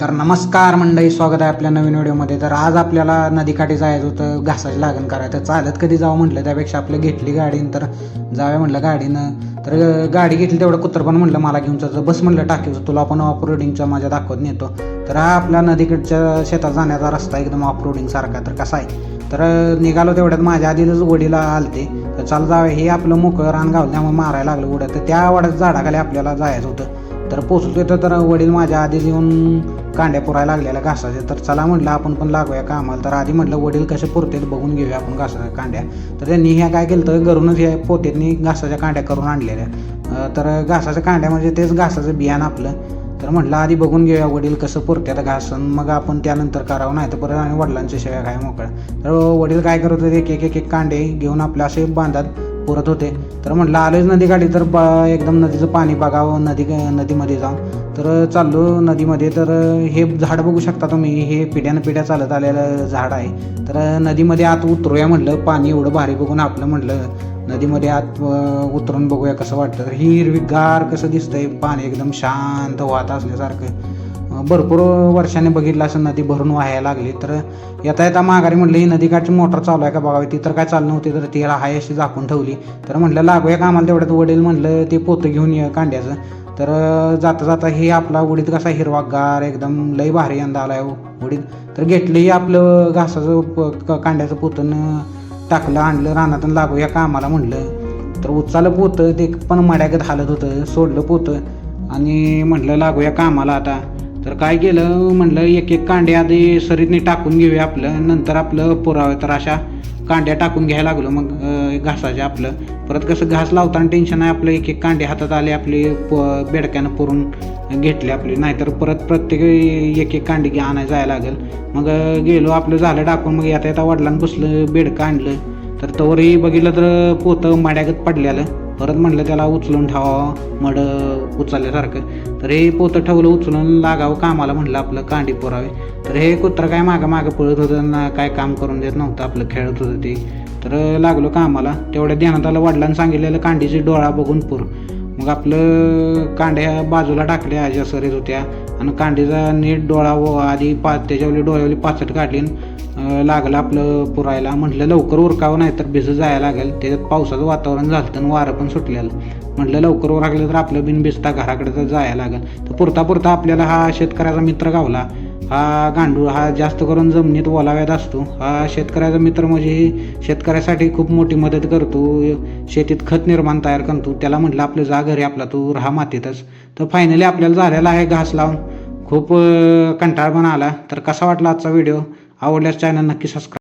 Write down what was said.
तर नमस्कार मंडळी स्वागत आहे आपल्या नवीन व्हिडिओमध्ये. तर आज आपल्याला नदीकाठी जायचं होतं घासाची लागण करायचं. चालत कधी जावं म्हटलं त्यापेक्षा आपलं घेतली गाडी तर जाऊया म्हटलं गाडीनं. तर गाडी घेतली तेवढं कुत्र पण म्हटलं मला घेऊन जायचं बस म्हटलं टाकीचं. तुला पण ऑफ रोडिंगच्या माझ्या दाखवत नेतो. तर हा आपल्या नदीकडच्या शेतात जाण्याचा रस्ता एकदम ऑफ रोडिंग सारखा तर कसा आहे? तर निघालो तेवढ्यात माझ्या आधीच वडीला आलते. तर चाल जाऊया हे आपलं मोकळं रान गावलं त्यामुळे मारायला लागलं उड्या. तर त्या वड्यात झाडाखाली आपल्याला जायचं होतं. तर पोचलो तर तर वडील माझ्या आधीच येऊन कांड्या पुरायला लागलेल्या घासाचे. तर चला म्हटलं आपण पण लागूया कामाला. तर आधी म्हटलं वडील कसे पुरतेत बघून घेऊया आपण घासाच्या कांड्या. तर त्यांनी ह्या काय केलं तर घरूनच ह्या पोतेतनी घासाच्या कांड्या करून आणलेल्या. तर घासाच्या कांड्या म्हणजे तेच घासाचं बियाणं आपलं. तर म्हटलं आधी बघून घेऊया वडील कसं पुरत्यात घासन मग आपण त्यानंतर करावं नाही तर परत आणि वडिलांच्या शेव्या काय मोकळ्या. तर वडील काय करत होते? एक एक एक एक कांडे घेऊन आपल्या असे बांधतात पुरत होते. तर म्हटलं आलोच नदी काढली तर बा एकदम नदीचं पाणी बघावं नदी नदीमध्ये जाऊन तर चाललो नदीमध्ये तर हे झाड बघू शकता तुम्ही हे पिढ्यानं पिढ्या चालत आलेलं झाड आहे. तर नदीमध्ये आत उतरूया म्हटलं पाणी एवढं भारी बघून आपलं म्हटलं नदीमध्ये आत उतरून बघूया कसं वाटतं. तर ही हिरवीगार कसं दिसतंय पाणी एकदम शांत वाहत असल्यासारखं. भरपूर वर्षाने बघितलं असं नदी भरून वाहायला लागली. तर येता येता माघारी म्हटलं ही नदीकाठची मोटर चालू आहे का बघावी? ती तर काय चालू नव्हती तर ती हाय अशी झाकून ठेवली. तर म्हटलं लागूया कामाला तेवढ्यात वडील म्हटलं ते पोतं घेऊन ये कांड्याचं. तर जाता जाता हे आपला उडीत कसा हिरवागार एकदम लई भारी यंदा आलाय हो, उडीत तर घेतलंही आपलं घासाचं प- कांड्याचं पोतन टाकलं आणलं रानातून लागूया कामाला म्हटलं तर उचालं पोतं ते पण मड्यागत हालत होतं सोडलं पोतं. आणि म्हटलं लागूया कामाला आता. तर काय केलं? म्हणलं एक एक कांडे आधी सरीतने टाकून घेऊया आपलं. नंतर आपलं पुरावं तर अशा कांड्या टाकून घ्यायला लागलो. मग घासाचे आपलं. परत कसं घास लावताना टेन्शन आहे आपलं एक एक कांडे हातात आले आपले प बेडक्यानं पुरून घेतले आपले. नाहीतर परत प्रत्येक एक एक कांडी घे- आणायला जायला लागेल. मग गेलो आपलं झालं टाकून. मग येता येता वडिलांना बसलं बेडकं आणलं. तर तवरही बघितलं तर पोतं माड्यागत पडलेलं. परत म्हटलं त्याला उचलून ठेवावं मड उचलल्यासारखं. तर हे पोतं ठेवलं उचलून लागावं कामाला म्हटलं आपलं कांडी पुरावे. तर हे कुत्रं काय मागं मागं पळत होतं ना काय काम करून देत नव्हतं आपलं खेळत होतं ते. तर लागलो कामाला. तेवढ्या ध्यानात आलं वडिलांनी सांगितलेलं कांडीची डोळा बघून पूर. मग आपलं कांड्या बाजूला टाकल्या अशा सरीत होत्या. आणि कांडीचा नीट डोळा व आधी पा त्याच्यावली डोळ्यावली पाचट काढली लागलं आपलं पुरायला. म्हटलं लवकर उरकावं नाही तर भिजत जायला लागेल. त्याच्यात पावसाचं वातावरण झालं तर वारं पण सुटलेलं. म्हटलं लवकर उरकलं तर आपलं बिन भिजता घराकडे तर जायला लागेल. तर पुरता पुरता आपल्याला हा शेतकऱ्याचा मित्र गावला. हा गांडूळ हा जास्त करून जमिनीत ओलाव्यात असतो. हा शेतकऱ्याचा मित्र म्हणजे शेतकऱ्यासाठी खूप मोठी मदत करतो. शेतीत खत निर्माण तयार करतो. त्याला म्हटलं आपलं जा घरी आपला तू राहा मातीतच. तर फायनली आपल्याला झालेला आहे घास लावून. खूप कंटाळ पण आला. तर कसा वाटला आजचा व्हिडिओ? आवडल्यास चॅनल नक्की सबस्क्राईब